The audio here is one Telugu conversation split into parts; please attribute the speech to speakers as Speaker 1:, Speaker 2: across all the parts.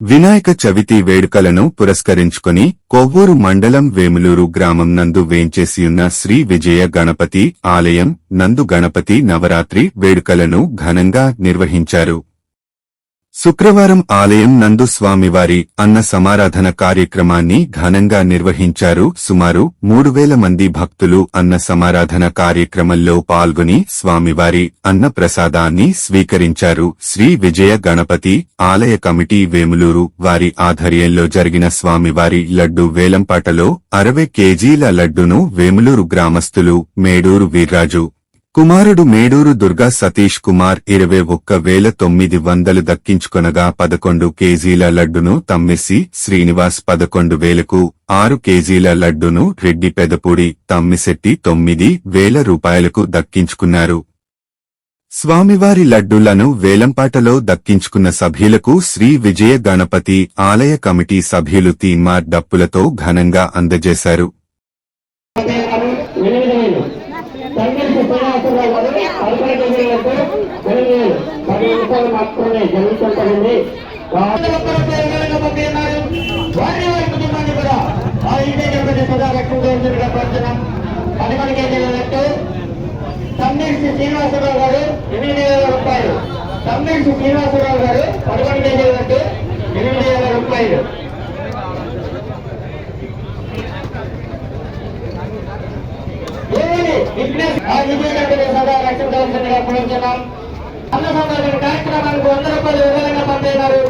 Speaker 1: వినాయక చవితి వేడుకలను పురస్కరించుకుని కొవ్వూరు మండలం వేములూరు గ్రామం నందు వేంచేసియున్న శ్రీ విజయ గణపతి ఆలయం నందు గణపతి నవరాత్రి వేడుకలను ఘనంగా నిర్వహించారు. శుక్రవారం ఆలయం నందు స్వామివారి అన్న సమారాధన కార్యక్రమాన్ని ఘనంగా నిర్వహించారు. సుమారు మూడు వేల మంది భక్తులు అన్న సమారాధన కార్యక్రమంలో పాల్గొని స్వామివారి అన్న ప్రసాదాన్ని స్వీకరించారు. శ్రీ విజయ గణపతి ఆలయ కమిటీ వేములూరు వారి ఆధ్వర్యంలో జరిగిన స్వామివారి లడ్డు వేలంపాటలో అరవై కేజీల లడ్డును వేములూరు గ్రామస్తులు మేడూరు వీర్రాజు కుమారుడు మేడూరు దుర్గా సతీష్ కుమార్ ఇరవై ఒక్క వేల తొమ్మిది వందలు దక్కించుకొనగా పదకొండు కేజీల లడ్డును తమ్మిసి శ్రీనివాస్ పదకొండు వేలకు ఆరు కేజీల లడ్డును రెడ్డి పెదపూడి తమ్మిశెట్టి తొమ్మిది వేల రూపాయలకు దక్కించుకున్నారు. స్వామివారి లడ్డూలను వేలంపాటలో దక్కించుకున్న సభ్యులకు శ్రీ విజయ గణపతి ఆలయ కమిటీ సభ్యులు తీన్మార్ డప్పులతో ఘనంగా అందజేశారు
Speaker 2: ఎనిమిది వేలు తండ్రి శ్రీనివాసరావు గారు పదకొండు వేలకు ఎనిమిది వేలు పది నిమిషాలు మాత్రమే జరుగుతుంటుంది వారి వారి కుటుంబాన్ని కూడా ఆ ఇంటి గణపతి సదా రక్షించవలసిందిగా కోరుతున్నాం పదకొండు కేజీలట్టు తమ్మిడిసి శ్రీనివాసరావు గారు ఎనిమిది వేల రూపాయలు తమ్మిడి శ్రీనివాసరావు గారు పదకొండు కేజీలట్టు వేల రూపాయలు ఏమని విఘ్నేష్ ఆ విజయనగర సదా రక్షించవలసిందిగా కోరుతున్నాం అన్న సంబంధించిన కార్యక్రమానికి వంద రూపాయలు వివరంగా పంపినారు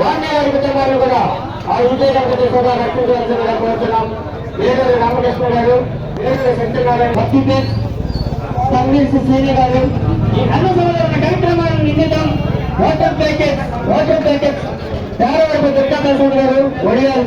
Speaker 2: వారిని వారి కూడా ఆ విజయనగర సదా రక్షించవలసిందిగా కోరుతున్నాం వేదూరి రామకృష్ణ గారు వేదూరి సత్యనారాయణ భక్తి సంగీత శ్రీని గారు ఈ అన్న సంబంధించిన కార్యక్రమాలను నిమిత్తం water packet water packet Teravarapu Durga గారు ఒడియాల్.